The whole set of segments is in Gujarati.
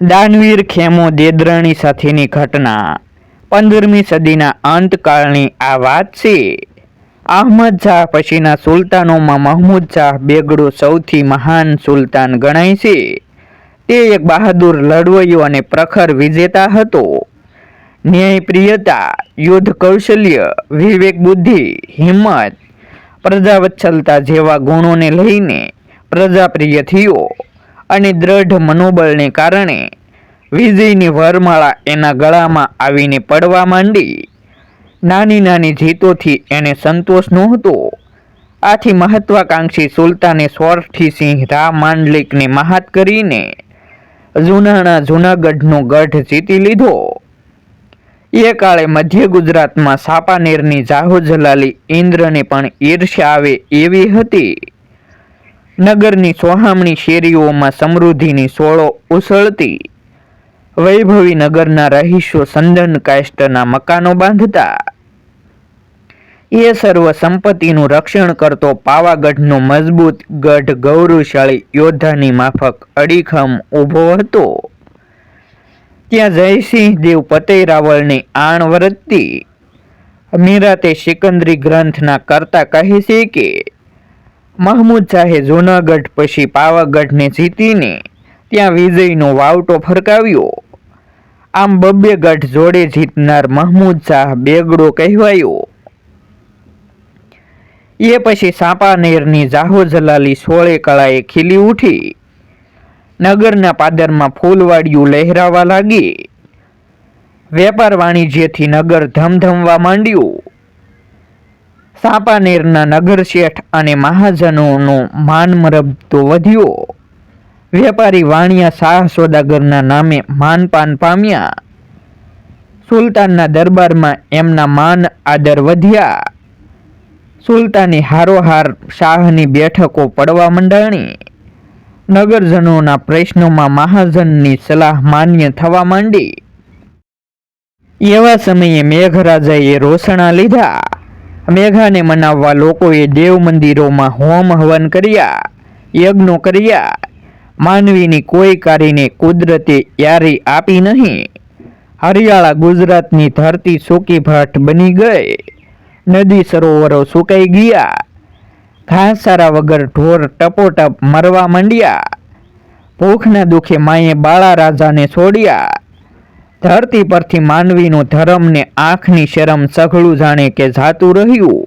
દાનવીર ખેમો દેદ્રણી સાથેની ઘટના. પંદરમી સદીના અંતકાળની આ વાત છે. અહમદ શાહ પછીના સુલતાનોમાં મહમૂદ શાહ બેગડો સૌથી મહાન સુલતાન ગણાય છે. તે એક બહાદુર લડવૈયો અને પ્રખર વિજેતા હતો. ન્યાયપ્રિયતા, યુદ્ધ કૌશલ્ય, વિવેક બુદ્ધિ, હિંમત પ્રજાવત્સલતા જેવા ગુણોને લઈને પ્રજાપ્રિય થયો. અને દ્રઢ મનોબળને કારણે વિજયની વરમાળા એના ગળામાં આવીને પડવા માંડી. નાની નાની જીતોથી એને સંતોષ નહોતો. આથી મહત્વાકાંક્ષી સુલતાને સ્વરથી સિંહ રા માંડલિકને મહાત કરીને જૂનાણા જૂનાગઢનો ગઢ જીતી લીધો. એ કાળે મધ્ય ગુજરાતમાં સાપાનેરની જાહો જલાલી ઇન્દ્રને પણ ઈર્ષ્યા આવે એવી હતી. નગરની સોહામણી શેરીઓમાં સમૃદ્ધિની સોળો ઉછળતી વૈભવી નગરના રહીશો સંદન કાષ્ટના મકાનો બાંધતા. એ સર્વ સંપત્તિનું રક્ષણ કરતો પાવાગઢનો મજબૂત, ગઢ ગૌરવશાળી યોદ્ધાની માફક અડીખમ ઊભો હતો. ત્યાં જયસિંહ દેવ પતઈ રાવળની આણ વર્તતી. મીરાતે સિકંદરી ગ્રંથના કરતા કહે છે કે મહમૂદ શાહે જૂનાગઢ પછી પાવાગઢને જીતીને ત્યાં વિજયનો વાવટો ફરકાવ્યો. આમ બબ્બે ગઢ જોડે જીતનાર મહમૂદ શાહ બેગડો કહેવાયો. એ પછી સાપાનેરની જાહો જલાલી સોળે કળાએ ખીલી ઉઠી. નગરના પાદરમાં ફૂલવાડિયું લહેરાવા લાગી. વેપાર વાણિજ્યથી નગર ધમધમવા માંડ્યું. સાપાનેરના નગર શેઠ અને મહાજનોનો માન મરબતો વધ્યો. વેપારી વાણિયા શાહ સોદાગરના નામે માનપાન પામ્યા. સુલતાનના દરબારમાં એમના માન આદર વધ્યા. સુલતાની હારોહાર શાહની બેઠકો પડવા મંડાણી. નગરજનોના પ્રશ્નોમાં મહાજનની સલાહ માન્ય થવા માંડી. એવા સમયે મેઘરાજાએ રોષણા લીધા. મેઘાને મનાવવા લોકોએ દેવ મંદિરોમાં હોમ હવન કર્યા, યજ્ઞો કર્યા. માનવીની કોઈ કારીને કુદરતે યારી આપી નહીં. હરિયાળા ગુજરાતની ધરતી સૂકી ભાટ બની ગઈ. નદી સરોવરો સુકાઈ ગયા. ઘાસચારા વગર ઢોર ટપોટપ મરવા માંડ્યા. ભૂખના દુખે માએ બાળા રાજાને છોડ્યા. ધરતી પરથી માનવીનો ધર્મને આંખની શરમ સઘળું જાણે કે જાતું રહ્યું.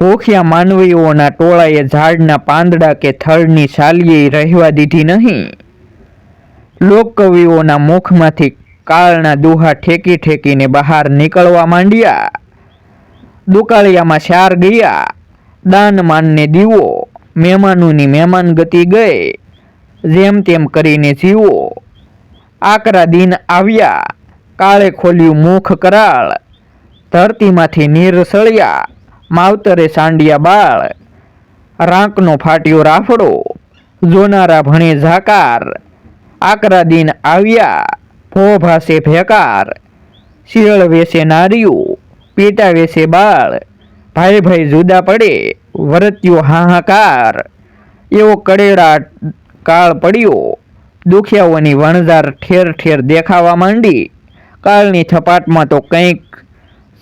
ભૂખ્યા માનવીઓના ટોળાએ ઝાડના પાંદડા કે થળની શાલીએ રહેવા દીધી નહીં. લોકકવિઓના મુખમાંથી કાળના દુહા ઠેકી ઠેકીને બહાર નીકળવા માંડ્યા. દુકાળિયામાં શાર ગયા. દાન માનને દીવો. મહેમાનોની મહેમાન ગતિ ગઈ. જેમ તેમ કરીને જીવો. આકરા દિન આવ્યા. કાળે ખોલ્યું મુખ કરાળ. ધરતીમાંથી નીર સળિયા. માવતરે સાંડિયા બાળ. રાંકનો ફાટ્યો રાફડો. જોનારા ભણે ઝાકાર. આકરા દિન આવ્યા. ભો ભાસે ભેકાર. શિયળ વેસે નારીઓ. પેટા વેસે બાળ. ભાઈ ભાઈ જુદા પડે. વરત્યો હાહાકાર. એવો કડેડા કાળ પડ્યો. દુખિયાઓની વણઝાર ઠેર ઠેર દેખાવા માંડી. કાળની થપાટમાં તો કંઈક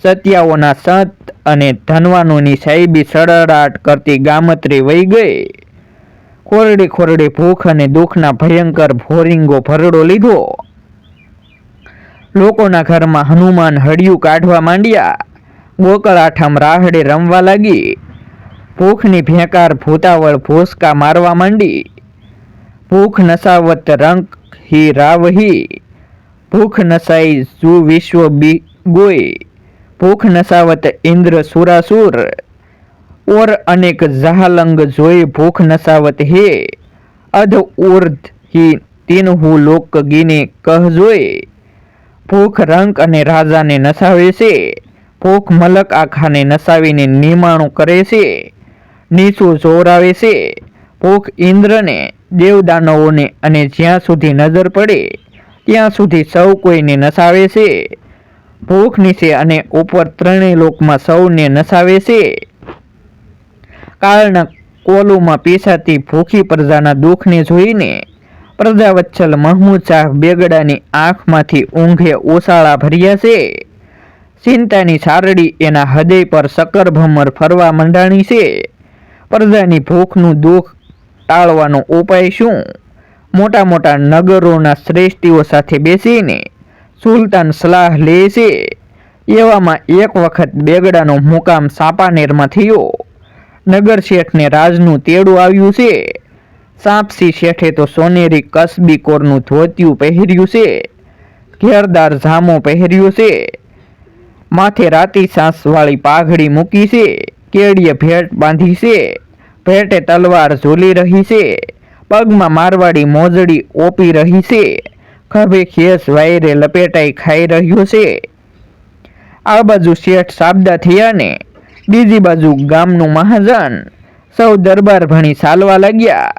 સત્યાઓના સંત અને ધનવાનોની સાહેબી સળડાટ કરતી ગામત્રી વહી ગઈ. ખોરડી ખોરડી ભૂખ અને દુઃખના ભયંકર ભોરિંગો ભરડો લીધો. લોકોના ઘરમાં હનુમાન હડિયું કાઢવા માંડ્યા. ગોકળ આઠમ રાહડે રમવા લાગી. ભૂખની ભેંકાર ભૂતાવળ ભોસકા મારવા માંડી. ભૂખ નસાવત રંક હી રાવહી. ભૂખ નસાઈ જુ વિશ્વ બી ગોય ભૂખ નસાવત ઇન્દ્ર સુરાસુર. ઓર અનેક જહાલંગ જોઈ ભૂખ નસાવત હે. અધ ઉર્ધ હી તીનહુ લોક ગીને કહ જોઈ. ભૂખ રંક અને રાજાને નસાવે છે. ભૂખ મલક આખાને નસાવીને નિમાણું કરે છે. નીચું જોરાવે છે. ભૂખ ઇન્દ્રને દેવદાનવોને અને જ્યાં સુધી નજર પડે, ત્યાં સુધી સૌ કોઈને નસાવે છે. ભૂખ નીચે અને ઉપર ત્રણેય લોકમાં સૌને નસાવે છે. કાળના કોલુમાં પીસાતી ભૂખી પ્રજાના દુઃખને જોઈને પ્રજાવત્સલ મહમૂદ શાહ બેગડાની આંખમાંથી ઊંઘે ઓસાળા ભર્યા છે. ચિંતાની સારડી એના હૃદય પર સકરભમર ફરવા મંડાણી છે. પ્રજાની ભૂખનું દુઃખ ટાળવાનો ઉપાય શું? મોટા મોટા નગરોના શ્રેષ્ઠીઓ સાથે બેસીને સુલતાન સલાહ લે છે. એવામાં એક વખત બેગડાનો મુકામ સાપાનેરમાં થયો. નગર શેઠને રાજનું તેડું આવ્યું છે. સાપસી શેઠે તો સોનેરી કસબી કોરનું ધોતિયું પહેર્યું છે. ઘેરદાર ઝામો પહેર્યો છે. માથે રાતી સાંસવાળી પાઘડી મૂકી છે. કેડીએ ભેટ બાંધી છે. ભેટે તલવાર ઝૂલી રહી છે. પગમાં મારવાડી મોજડી ઓપી રહી છે. ખભે ખેસ વાયરે લપેટાઈ ખાઈ રહ્યો છે. આ બાજુ શેઠ સાબદા થયા ને બીજી બાજુ ગામનું મહાજન. સૌ દરબાર ભણી ચાલવા લાગ્યા.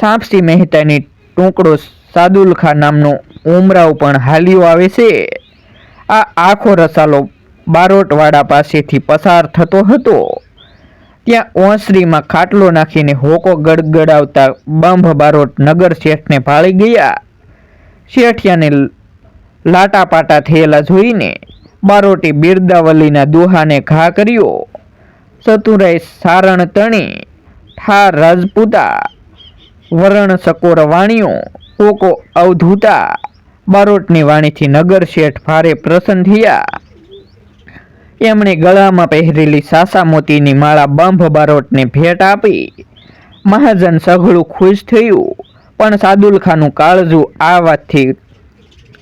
સાપસી મહેતાની ટુકડો સાદુલખા નામનો ઉમરાવ પણ હાલ્યો આવે છે. આ આખો રસાલો બારોટવાડા પાસેથી પસાર થતો હતો. ત્યાં ઓસરીમાં ખાટલો નાખીને હોકો ગડગડાવતા બંભ બારોટ નગર શેઠને ભાળી ગયા. શેઠિયાને લાટાપાટા થયેલા જોઈને બારોટી બિરદાવલીના દુહાને ઘા કર્યો. સતુરાય સારણ તણી ઠાર રાજપૂતા, વરણ સકોર વાણીઓ કોકો અવધૂતા બારોટની વાણીથી નગર શેઠ ભારે પ્રસન્ન થયા. એમણે ગળામાં પહેરેલી સાસા મોતીની માળા બંભ બારોટને ભેટ આપી. મહાજન સઘળું ખુશ થયું, પણ સાદુલખાનું કાળજું આ વાતથી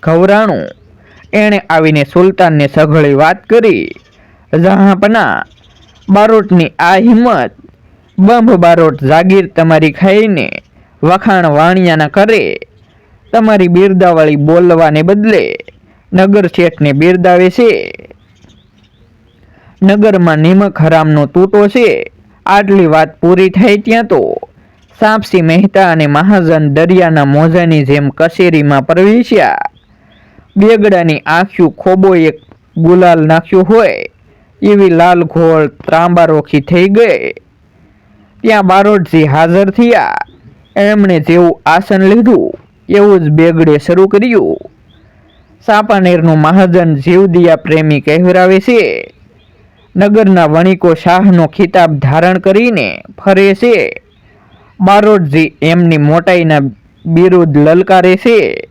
ઘવરાણું એણે આવીને સુલતાનને સઘળી વાત કરી, જહાંપના, બારોટની આ હિંમત બંભ બારોટ જાગીર તમારી ખાઈને વખાણ વાણિયાના કરે. તમારી બિરદાવાળી બોલવાને બદલે નગર શેઠને બિરદાવે છે. નગરમાં નિમક હરામનો તૂટો છે. આટલી વાત પૂરી થાય ત્યાં તો. સાપસી મહેતા અને મહાજન દરિયાના મોજાની જેમ કચેરીમાં પ્રવેશ્યા. બેગડાની આંખ્યું ખોબો એક ગુલાલ નાખ્યું હોય. એવી લાલ ઘોળ ત્રાંબારોખી થઈ ગઈ. ત્યાં બારોટજી હાજર થયા. એમણે જેવું આસન લીધું, એવું જ બેગડે શરૂ કર્યું. સાપાનેરનું મહાજન જીવદિયા પ્રેમી કહેવરાવે છે. નગરના વણિકો શાહનો ખિતાબ ધારણ કરીને ફરે છે. બારોટજી એમની મોટાઈના બિરુદ લલકારે છે.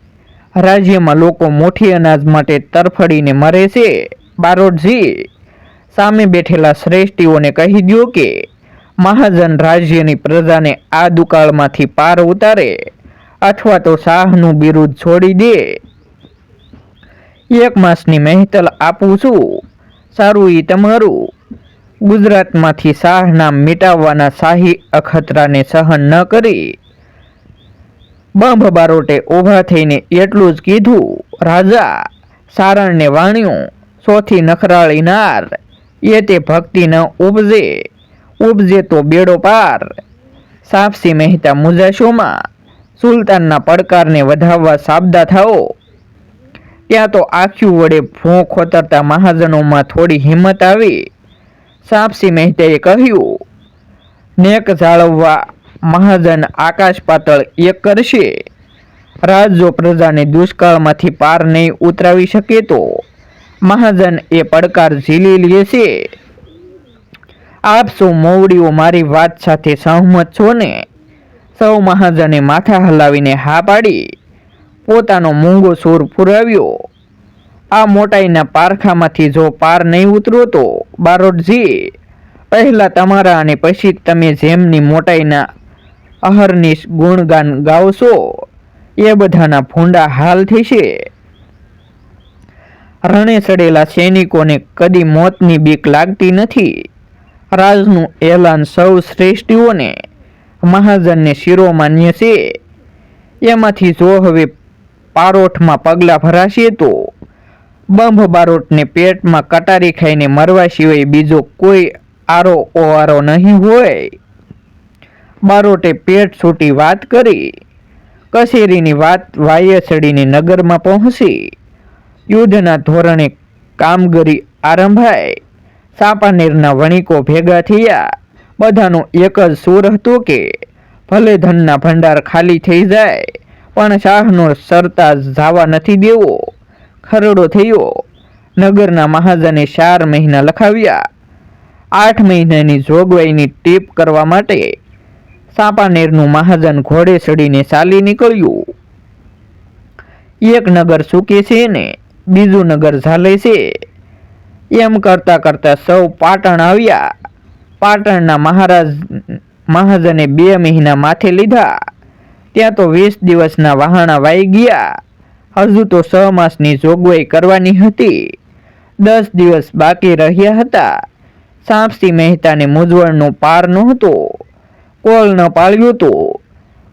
રાજ્યમાં લોકો મોટી અનાજ માટે તરફડીને મરે છે. બારોટજી, સામે બેઠેલા શ્રેષ્ઠીઓને કહી દો કે, મહાજન રાજ્યની પ્રજાને આ દુકાળમાંથી પાર ઉતારે, અથવા તો શાહનું બિરુદ છોડી દે. એક માસની મહેતલ આપું છું. સારું એ તમારું. ગુજરાતમાંથી શાહના મિટાવવાના શાહી અખતરાને સહન ન કરી. બંભ બારોટે ઊભા થઈને એટલું જ કીધું. રાજા, સારણને વાણ્યું, સોથી નખરાળી નાર, એ તે ભક્તિ ન ઉપજે ઉપજે તો બેડો પાર. સાપસી મહેતા મુજાશોમાં સુલતાનના પડકારને વધાવવા સાબદા થાઓ. ત્યાં તો આખ્યું વડે ભોં ખોતરતા મહાજનોમાં થોડી હિંમત આવી. સાપસી મહેતાએ કહ્યું, નેક જાળવવા મહાજન આકાશ પાતળ એક કરશે. રાજ જો પ્રજાને દુષ્કાળમાંથી પાર નહીં ઉતરાવી શકે તો મહાજન એ પડકાર ઝીલી લે છે. આપ સૌ મોવડીઓ મારી વાત સાથે સહમત છો ને સૌ મહાજને માથા હલાવીને હા પાડી. પોતાનો મૂંગો સૂર પુરાવ્યો. આ મોટાઈના પારખામાંથી જો પાર નહીં ઉતરો તો, બારોટજી, પહેલા તમારા અને પછી તમે જેમની મોટાઈના અહરની ગુણગાન ગાવશો, એ બધાના ભૂંડા હાલ થશે. રણે ચડેલા સૈનિકોને કદી મોતની બીક લાગતી નથી. રાજનું એલાન સૌ શ્રેષ્ઠીઓને, મહાજનને શિરોમાન્ય છે. એમાંથી જો હવે પારોઠમાં પગલાં ભરાશે તો? બંભ બારોટને પેટમાં કટારી ખાઈને મરવા સિવાય બીજો કોઈ આરો ઓવારો નહીં હોય? બારોટે પેટ છૂટી વાત કરી. કસેરીની વાત વાયે ચડીને નગરમાં પહોંચી. યુદ્ધના ધોરણે કામગીરી આરંભાઈ. સાપાનેરના વણિકો ભેગા થયા. બધાનો એક જ સૂર હતો કે ભલે ધનના ભંડાર ખાલી થઈ જાય પણ શાહનો સરતા જવા નથી દેવો. ખરડો થયો. નગરના મહાજને ચાર મહિના લખાવ્યા. આઠ મહિનાની જોગવાઈની ટીપ કરવા માટે સાપાનેરનું મહાજન ઘોડે ચડીને ચાલી નીકળ્યું. એક નગર સૂકે છે ને બીજું નગર ઝાલે છે. એમ કરતા કરતા સૌ પાટણ આવ્યા. પાટણના મહારાજ મહાજને બે મહિના માથે લીધા. ત્યાં તો વીસ દિવસના વહાણા વાઈ ગયા. હજુ તો છ માસની જોગવાઈ કરવાની હતી. દસ દિવસ બાકી રહ્યા હતા. સાંપસી મહેતાને મૂંઝવણનો પાર નહોતો. કોલ ન પાળ્યું તો.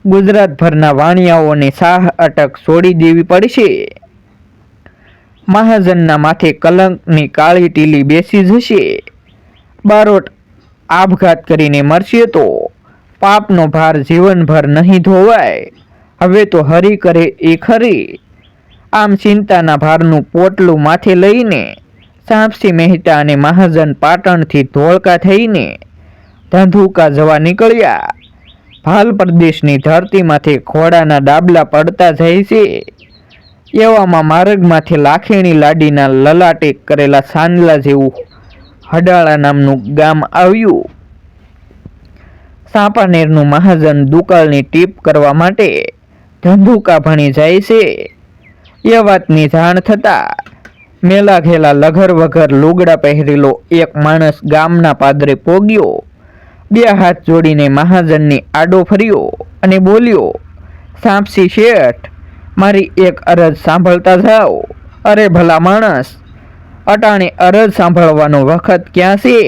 ગુજરાતભરના વાણિયાઓને સાહ અટક છોડી દેવી પડશે. મહાજનના માથે કલંકની કાળી ટીલી બેસી જશે. બારોટ આપઘાત કરીને મરશે તો. પાપનો ભાર જીવનભર નહીં ધોવાય. હવે તો હરી કરે એ ખરી આમ ચિંતાના ભારનું પોટલું માથે લઈને સાપસી મહેતા અને મહાજન પાટણથી ધોળકા થઈને ધંધુકા જવા નીકળ્યા. ભાલ પ્રદેશની ધરતીમાંથી ઘોડાના ડાબલા પડતા જાય છે. એવામાં માર્ગમાંથી લાખેણી લાડીના લલાટે કરેલા સાંદલા જેવું હડાળા નામનું ગામ આવ્યું. સાપાનેરનું મહાજન દુકાળની ટીપ કરવા માટે ધંધુકા ભણી જાય છે. એ વાતની જાણ થતાં મેલા ઘેલા લઘર વઘર લુગડા પહેરેલો એક માણસ ગામના પાદરે પોગ્યો. બે હાથ જોડીને મહાજનની આડો ફર્યો અને બોલ્યો, સાંપસી શેઠ, મારી એક અરજ સાંભળતા જાઓ. અરે ભલા માણસ, અટાણે અરજ સાંભળવાનો વખત ક્યાં છે?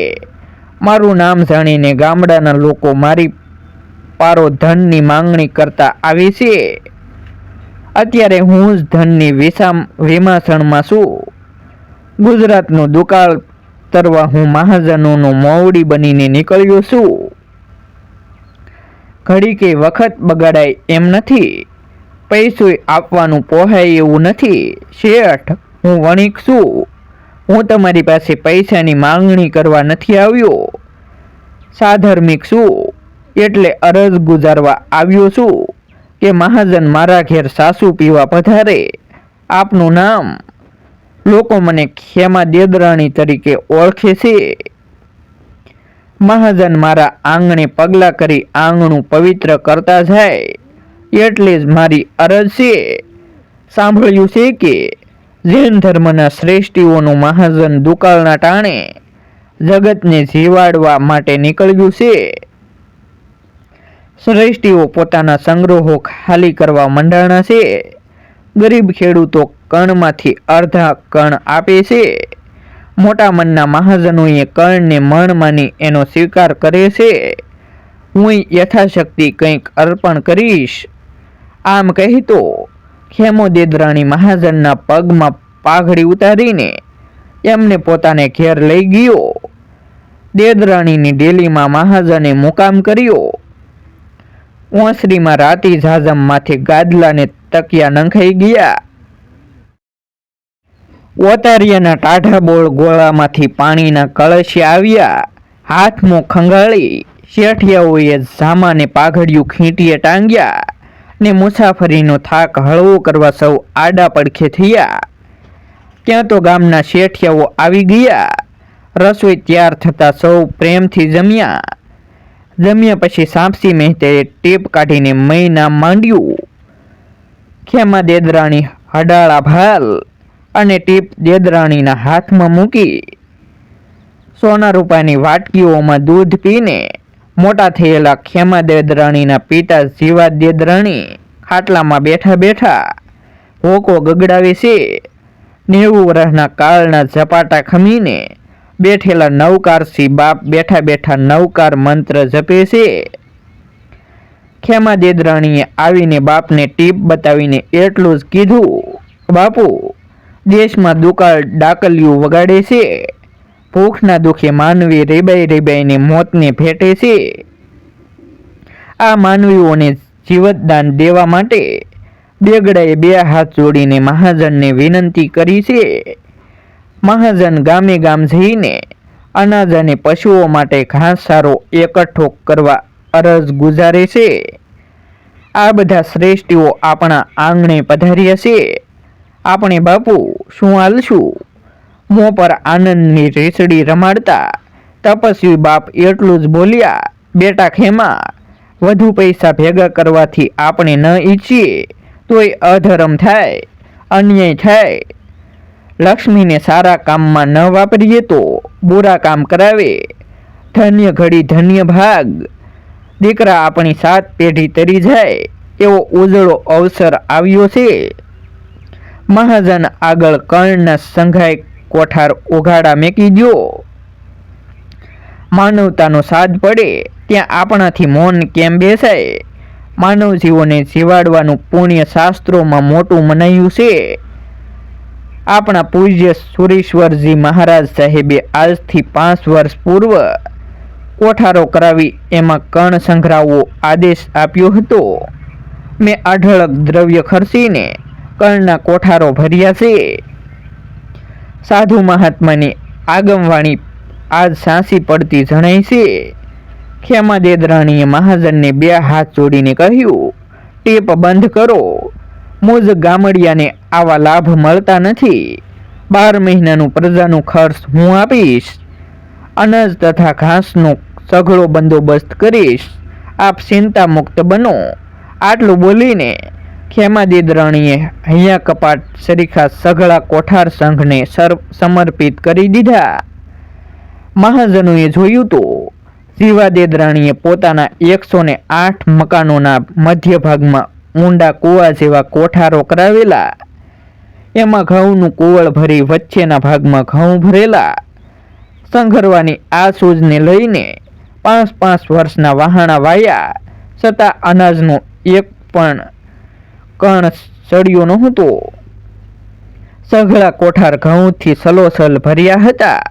મારું નામ જાણીને ગામડાના લોકો મારી પારો ધનની માંગણી કરતા આવી છે. અત્યારે હું જ ધનની વિસામ વિમાસણમાં છું. ગુજરાતનું દુકાળ તરવા હું મહાજનોનો મોવડી બનીને નીકળ્યો છું. ઘડીકે વખત બગાડાય એમ નથી. પૈસો આપવાનું પોહાય એવું નથી. શેઠ, હું વણિક છું. હું તમારી પાસે પૈસાની માંગણી કરવા નથી આવ્યો. સાધર્મિક છું, એટલે અરજ ગુજારવા આવ્યો છું કે મહાજન મારા ઘેર સાસુ પીવા પધારે. આપનું નામ લોકો મને ખેમા દેદરાણી તરીકે ઓળખે છે. મહાજન મારા આંગણે પગલાં કરી આંગણું પવિત્ર કરતા જાય, એટલે જ મારી અરજ છે. સાંભળ્યું છે કે જૈન ધર્મના શ્રેષ્ઠીઓનું મહાજન દુકાળના ટાણે જગતને જીવાડવા માટે નીકળ્યું છે. શ્રેષ્ઠીઓ પોતાના સંગ્રહો ખાલી કરવા મંડાણા છે. ગરીબ ખેડૂતો કણમાંથી અડધા કણ આપે છે. મોટા મનના મહાજનોએ કણને મણ માની એનો સ્વીકાર કરે છે. હું યથાશક્તિ કંઈક અર્પણ કરીશ. આમ કહેતો ખેમો દેદરાણી મહાજનના પગમાં પાઘડી ઉતારીને એમને પોતાને ઘેર લઈ ગયો. દેદરાણીની ડેલીમાં મહાજને મુકામ કર્યો. ઓસરીમાં રાતી ઝાઝમમાંથી ગાદલાને તકિયા નંખાઈ ગયા. ઓતારિયાના ટાઢા બોળ ગોળામાંથી પાણીના કળશિયા આવ્યા. હાથમો ખંગાળી શેઠિયાઓએ ઝામાને પાઘડિયું ખીંટીએ ટાંગ્યા. ને મુસાફરીનો થાક હળવો કરવા સૌ આડા પડખે થયા. ત્યાં તો ગામના શેઠિયાઓ આવી ગયા. રસોઈ તૈયાર થતાં સૌ પ્રેમથી જમ્યા. જમ્યા પછી સાપસી મહેતે ટેપ કાઢીને મહિના માંડ્યું. ખેમા દેદરાણી, હડાળા ભાલ! અને ટીપ દેદરાણીના હાથમાં મૂકી. સોના રૂપાની વાટકીઓમાં દૂધ પીને મોટા થયેલા ખેમા દેદરાણીના પિતા જીવા દેદરાણી ખાટલામાં બેઠા બેઠા હોકો ગગડાવે છે. નેવું વર્ષના કાળના ઝપાટા ખમીને બેઠેલા નવકારસી બાપ બેઠા બેઠા નવકાર મંત્ર જપે છે. ખેમા દેદરાણીએ આવીને બાપને ટીપ બતાવીને એટલું જ કીધું, બાપુ, દેશમાં દુકાળ ડાકલિયું વગાડે છે. ભૂખના દુઃખે માનવી રેબાઈ રેબાઈને મોતને ભેટે છે. આ માનવીઓને જીવતદાન દેવા માટે બેગડાએ બે હાથ જોડીને મહાજનને વિનંતી કરી છે. મહાજન ગામે ગામ જઈને અનાજ અને પશુઓ માટે ઘાસચારો એકઠો કરવા અરજ ગુજારે છે. આ બધા શ્રેષ્ઠીઓ આપણા આંગણે પધાર્યા છે. આપણે બાપુ, શું હાલશું મોં પર આનંદની રેસડી રમાડતા તપસ્વી બાપ એટલું જ બોલ્યા, બેટા ખેમા, વધુ પૈસા ભેગા કરવાથી આપણે ન ઈચ્છીએ, તોય અધર્મ થાય, અન્યાય થાય. લક્ષ્મીને સારા કામમાં ન વાપરીએ તો બુરા કામ કરાવે. ધન્ય ઘડી ધન્ય ભાગ. દીકરા આપણી સાત પેઢી તરી જાય, એવો ઉજળો અવસર આવ્યો છે. મહાજન આગળ કર્ણના સંઘાય કોઠાર ઓઘાડા મેકી દો માનવતાનો સાદ પડે, ત્યાં આપણાથી મૌન કેમ બેસાય? માનવ જીવોને જીવાડવાનું પુણ્ય શાસ્ત્રોમાં મોટું મનાયું છે. આપણા પૂજ્ય સુરેશ્વરજી મહારાજ સાહેબે આજથી પાંચ વર્ષ પૂર્વ કોઠારો કરાવી એમાં કણ સંઘરાવવો આદેશ આપ્યો હતો. મેં અઢળક દ્રવ્ય ખર્ચીને કર્ણના કોઠારો ભર્યા છે. સાધુ મહાત્માની આગમવાણી આજ સાંસી પડતી જણાય છે. ખેમા દેદરાણીએ મહાજનને બે હાથ જોડીને કહ્યું, ટેપ બંધ કરો. મોજ ગામડિયાને આવા લાભ મળતા નથી. બાર મહિનાનું પ્રજાનું ખર્ચ હું આપીશ. અનાજ તથા ઘાસનો સઘળો બંદોબસ્ત કરીશ. આપ ચિંતા મુક્ત બનો. આટલું બોલીને ખેમા રાણીએ હૈયા કપાટ સરીખા સઘળા કોઠાર સંઘને સમર્પિત કરી દીધા. મહાજનોએ જોયું તો જીવા રાણીએ પોતાના એકસો ને આઠ મકાનોના મધ્ય ભાગમાં ઊંડા કૂવા જેવા કોઠારો કરાવેલા. એમાં ઘઉંનું કુવળ ભરી વચ્ચેના ભાગમાં ઘઉં ભરેલા. સંઘરવાની આ સૂઝને લઈને પાંચ પાંચ વર્ષના વહાણા વાયા. છતાં અનાજનો એક પણ કણ સડ્યો નહોતો. સઘળા કોઠાર ઘઉંથી સલોસલ ભર્યા હતા.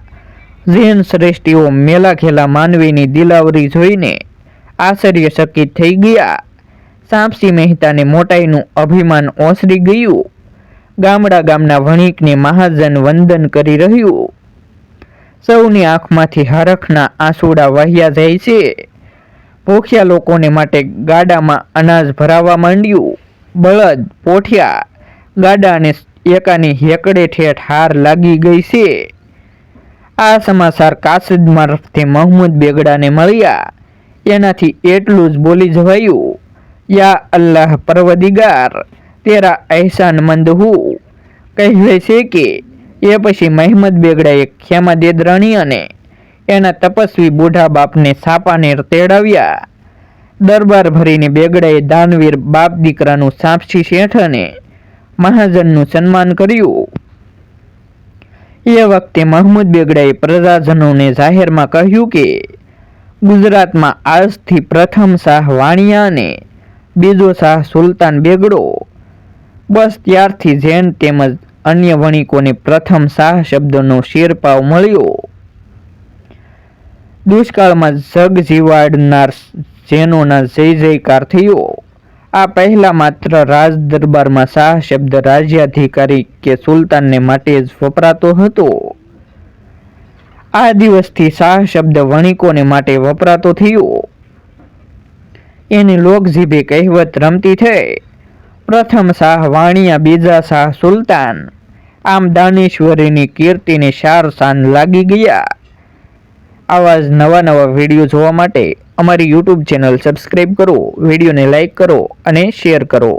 જૈન શ્રેષ્ઠીઓ મેલા ઘેલા માનવીની દિલાવરી જોઈને આશ્ચર્યચકિત થઈ ગયા. સાંપસી મહેતાને મોટાઈનું અભિમાન ઓસરી ગયું. ગામડા ગામના વણિકને મહાજન વંદન કરી રહ્યું. સૌની આંખમાંથી હરખના આંસુડા વહ્યા જાય છે. ભૂખ્યા લોકોને માટે ગાડામાં અનાજ ભરાવા માંડ્યું. બળદ, પોઠિયા, ગાડા અને એકાની હેકડે ઠેઠ હાર લાગી ગઈ છે. આ સમાચાર કાસિદ મારફતે મહમૂદ બેગડાને મળ્યા. એનાથી એટલું જ બોલી જવાયું, યા અલ્લાહ પરવદિગાર, તેરા અહેસાન મંદ હું. કહેવાય છે કે, એ પછી મહેમદ બેગડાએ ખેમા દેદરાણી અને એના તપસ્વી બુઢા બાપને સાપાને તેડાવ્યા. દરબાર ભરીને બેગડાએ દાનવીર બાપ દીકરાનું સાપસી શેઠ અને મહાજનનું સન્માન કર્યું. એ વખતે મહમૂદ બેગડાએ પ્રજાજનોને જાહેરમાં કહ્યું કે, ગુજરાતમાં આજથી પ્રથમ શાહ વાણિયા અને બીજો શાહ સુલતાન બેગડો. બસ ત્યારથી જૈન તેમજ અન્ય વણિકોને પ્રથમ શાહ શબ્દનો શેરપાવ મળ્યો. દુષ્કાળમાં જગ જીવાડનાર જૈનોના જય જયકાર થયો આ પહેલા માત્ર રાજ દરબારમાં શાહ શબ્દ રાજ્યાધિકારી કે સુલતાનને માટે જ વપરાતો હતો. આ દિવસથી શાહ શબ્દ વણિકોને માટે વપરાતો થયો. એની લોકજીભે કહેવત રમતી થઈ. પ્રથમ શાહ વાણિયા, બીજા શાહ સુલતાન. આમ દાનેશ્વરીની કીર્તિને શાર શાન લાગી ગયા. આવા જ નવા નવા વીડિયો જોવા માટે અમારી યુટ્યુબ ચેનલ સબસ્ક્રાઈબ કરો વિડીયોને લાઇક કરો અને શેર કરો.